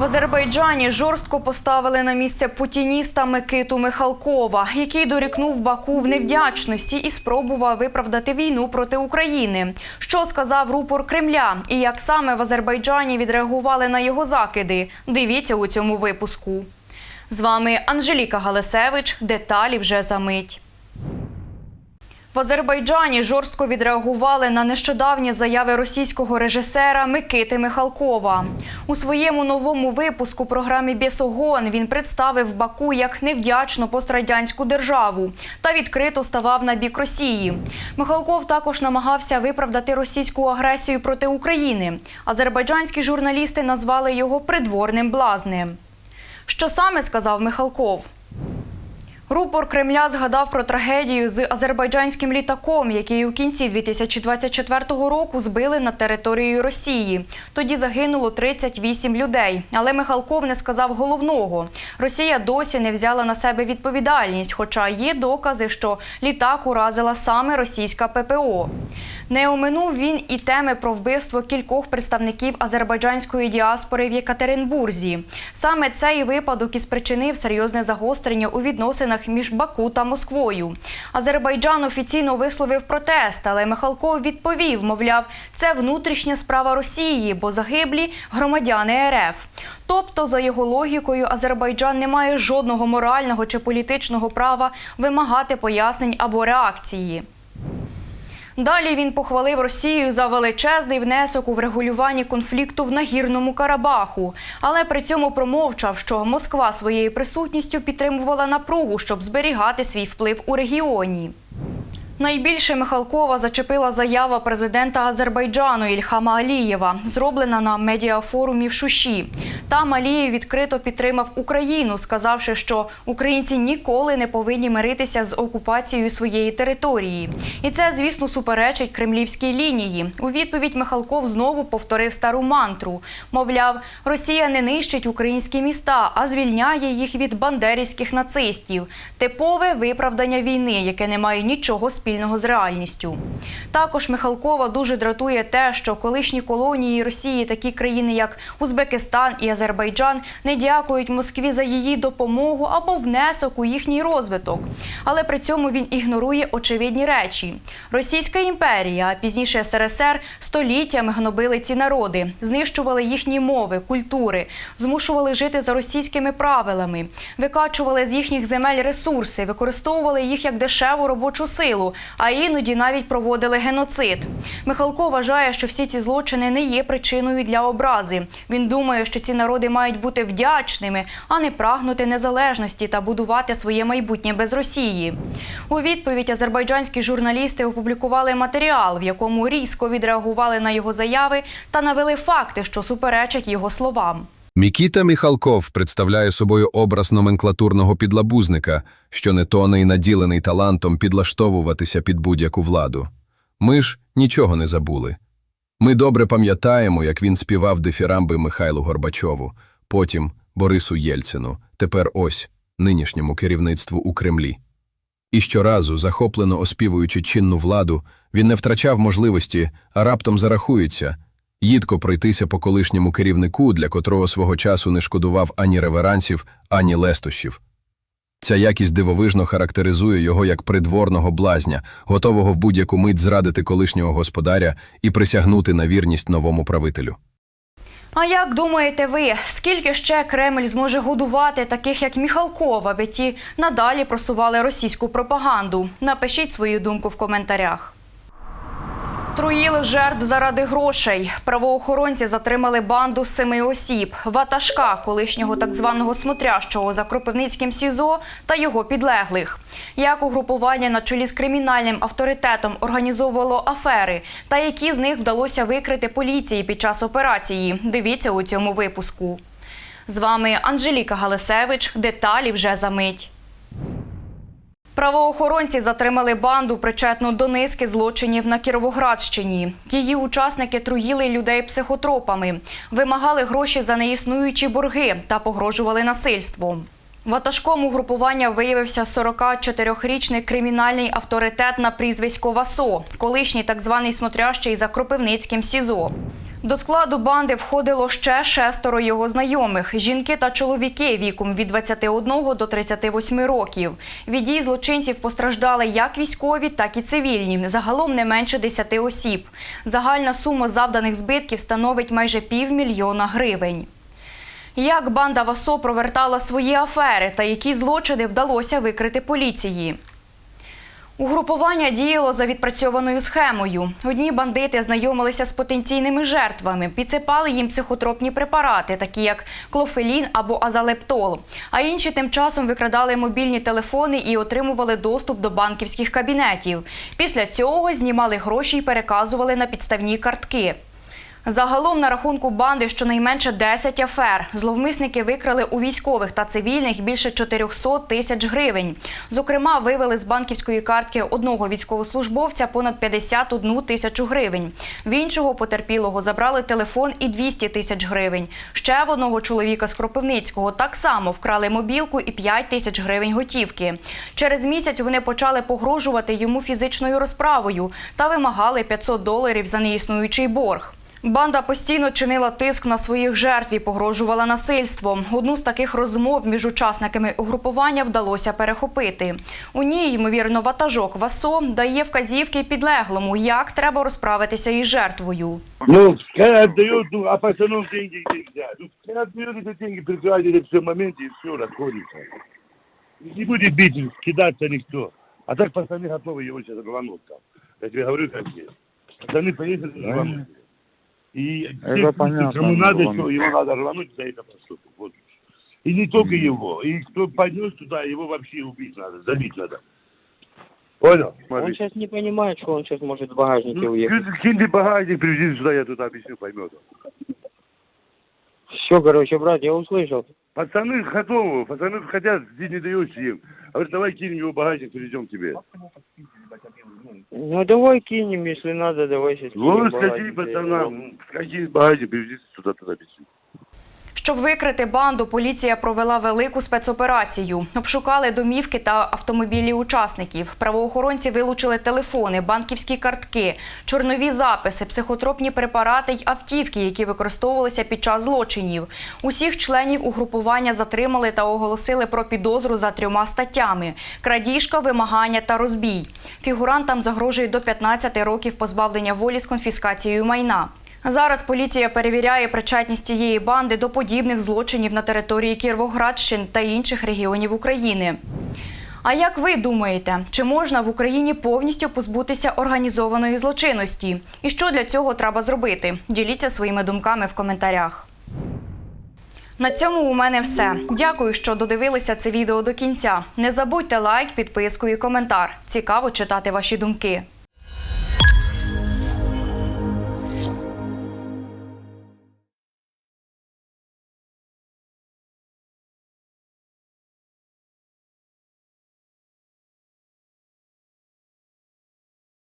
В Азербайджані жорстко поставили на місце путініста Микиту Михалкова, який дорікнув Баку в невдячності і спробував виправдати війну проти України. Що сказав рупор Кремля, і як саме в Азербайджані відреагували на його закиди? Дивіться у цьому випуску. З вами Анжеліка Галасевич. Деталі вже за мить. Азербайджані жорстко відреагували на нещодавні заяви російського режисера Микити Михалкова. У своєму новому випуску програмі Бєсогон він представив Баку як невдячну пострадянську державу та відкрито ставав на бік Росії. Михалков також намагався виправдати російську агресію проти України. Азербайджанські журналісти назвали його придворним блазнем. Що саме сказав Михалков? Рупор Кремля згадав про трагедію з азербайджанським літаком, який у кінці 2024 року збили над територією Росії. Тоді загинуло 38 людей. Але Михалков не сказав головного. Росія досі не взяла на себе відповідальність, хоча є докази, що літак уразила саме російська ППО. Не оминув він і теми про вбивство кількох представників азербайджанської діаспори в Єкатеринбурзі. Саме цей випадок і спричинив серйозне загострення у відносинах між Баку та Москвою. Азербайджан офіційно висловив протест, але Михалков відповів, мовляв, це внутрішня справа Росії, бо загиблі громадяни РФ. Тобто, за його логікою, Азербайджан не має жодного морального чи політичного права вимагати пояснень або реакції. Далі він похвалив Росію за величезний внесок у врегулюванні конфлікту в нагірному Карабаху, але при цьому промовчав, що Москва своєю присутністю підтримувала напругу, щоб зберігати свій вплив у регіоні. Найбільше Михалкова зачепила заява президента Азербайджану Ільхама Алієва, зроблена на медіафорумі в Шуші. Там Алієв відкрито підтримав Україну, сказавши, що українці ніколи не повинні миритися з окупацією своєї території. І це, звісно, суперечить кремлівській лінії. У відповідь Михалков знову повторив стару мантру. Мовляв, Росія не нищить українські міста, а звільняє їх від бандерівських нацистів. Типове виправдання війни, яке не має нічого спільного з реальністю. Також Михалкова дуже дратує те, що колишні колонії Росії, такі країни, як Узбекистан і Азербайджан, не дякують Москві за її допомогу або внесок у їхній розвиток. Але при цьому він ігнорує очевидні речі. Російська імперія, а пізніше СРСР, століттями гнобили ці народи, знищували їхні мови, культури, змушували жити за російськими правилами, викачували з їхніх земель ресурси, використовували їх як дешеву робочу силу, а іноді навіть проводили геноцид. Михалко вважає, що всі ці злочини не є причиною для образи. Він думає, що ці народи мають бути вдячними, а не прагнути незалежності та будувати своє майбутнє без Росії. У відповідь азербайджанські журналісти опублікували матеріал, в якому різко відреагували на його заяви та навели факти, що суперечать його словам. Мікіта Міхалков представляє собою образ номенклатурного підлабузника, що не тоне і наділений талантом підлаштовуватися під будь-яку владу. Ми ж нічого не забули. Ми добре пам'ятаємо, як він співав дифірамби Михайлу Горбачову, потім Борису Єльцину, тепер ось нинішньому керівництву у Кремлі. І щоразу, захоплено оспівуючи чинну владу, він не втрачав можливості, а раптом зарахується – їдко пройтися по колишньому керівнику, для котрого свого часу не шкодував ані реверансів, ані лестощів. Ця якість дивовижно характеризує його як придворного блазня, готового в будь-яку мить зрадити колишнього господаря і присягнути на вірність новому правителю. А як думаєте ви, скільки ще Кремль зможе годувати таких як Міхалков, аби ті надалі просували російську пропаганду? Напишіть свою думку в коментарях. Труїли жертв заради грошей. Правоохоронці затримали банду семи осіб: ватажка, колишнього так званого смотрящого за Кропивницьким СІЗО та його підлеглих. Як угрупування на чолі з кримінальним авторитетом організовувало афери, та які з них вдалося викрити поліції під час операції. Дивіться у цьому випуску. З вами Анжеліка Галисевич. Деталі вже за мить. Правоохоронці затримали банду, причетну до низки злочинів на Кіровоградщині. Її учасники труїли людей психотропами, вимагали гроші за неіснуючі борги та погрожували насильством. Ватажком угрупування виявився 44-річний кримінальний авторитет на прізвисько Васо, колишній так званий смотрящий за Кропивницьким СІЗО. До складу банди входило ще шестеро його знайомих – жінки та чоловіки віком від 21 до 38 років. Від дій злочинців постраждали як військові, так і цивільні. Загалом не менше 10 осіб. Загальна сума завданих збитків становить майже півмільйона гривень. Як банда Васо провертала свої афери та які злочини вдалося викрити поліції? Угрупування діяло за відпрацьованою схемою. Одні бандити знайомилися з потенційними жертвами, підсипали їм психотропні препарати, такі як клофелін або азалептол. А інші тим часом викрадали мобільні телефони і отримували доступ до банківських кабінетів. Після цього знімали гроші і переказували на підставні картки. Загалом на рахунку банди щонайменше 10 афер. Зловмисники викрали у військових та цивільних більше 400 тисяч гривень. Зокрема, вивели з банківської картки одного військовослужбовця понад 51 тисячу гривень. В іншого потерпілого забрали телефон і 200 тисяч гривень. Ще в одного чоловіка з Кропивницького так само вкрали мобілку і 5 тисяч гривень готівки. Через місяць вони почали погрожувати йому фізичною розправою та вимагали 500 доларів за неіснуючий борг. Банда постійно чинила тиск на своїх жертв і погрожувала насильством. Одну з таких розмов між учасниками угрупування вдалося перехопити. У ній, ймовірно, ватажок Васо дає вказівки підлеглому, як треба розправитися із жертвою. Ну, когда отдает, ну, а пацанов деньги нельзя. Ну, когда отдает эти деньги, прикрывает это все в моменте, и все, расходится. И Не будет бить, кидаться никто. А так пацаны готовы его сейчас рвануть там. Я тебе говорю, как есть. Пацаны поехали рвануть. И Это понятно, кому надо, рвануть. что его надо рвануть, за это поступит. Вот. И не только его. И кто пойдет туда, его вообще убить надо, забить надо. Понял? Он Смотри. сейчас не понимает, что он сейчас может в багажнике Ну, уехать. кинь ты багажник, привези сюда, я тут объясню, поймет. Все, короче, брат, я услышал. Пацаны готовы, пацаны хотят, ты не даешь им. Говорит, давай кинем его багажник, привезем тебе. Ну давай кинем, если надо, давай сейчас Ну, сходи, пацанам, сходи в багажник, привези сюда, туда объясню. Щоб викрити банду, поліція провела велику спецоперацію. Обшукали домівки та автомобілі учасників. Правоохоронці вилучили телефони, банківські картки, чорнові записи, психотропні препарати й автівки, які використовувалися під час злочинів. Усіх членів угрупування затримали та оголосили про підозру за трьома статтями: крадіжка, вимагання та розбій. Фігурантам загрожує до 15 років позбавлення волі з конфіскацією майна. Зараз поліція перевіряє причетність цієї банди до подібних злочинів на території Кіровоградщини та інших регіонів України. А як ви думаєте, чи можна в Україні повністю позбутися організованої злочинності? І що для цього треба зробити? Діліться своїми думками в коментарях. На цьому у мене все. Дякую, що додивилися це відео до кінця. Не забудьте лайк, підписку і коментар. Цікаво читати ваші думки.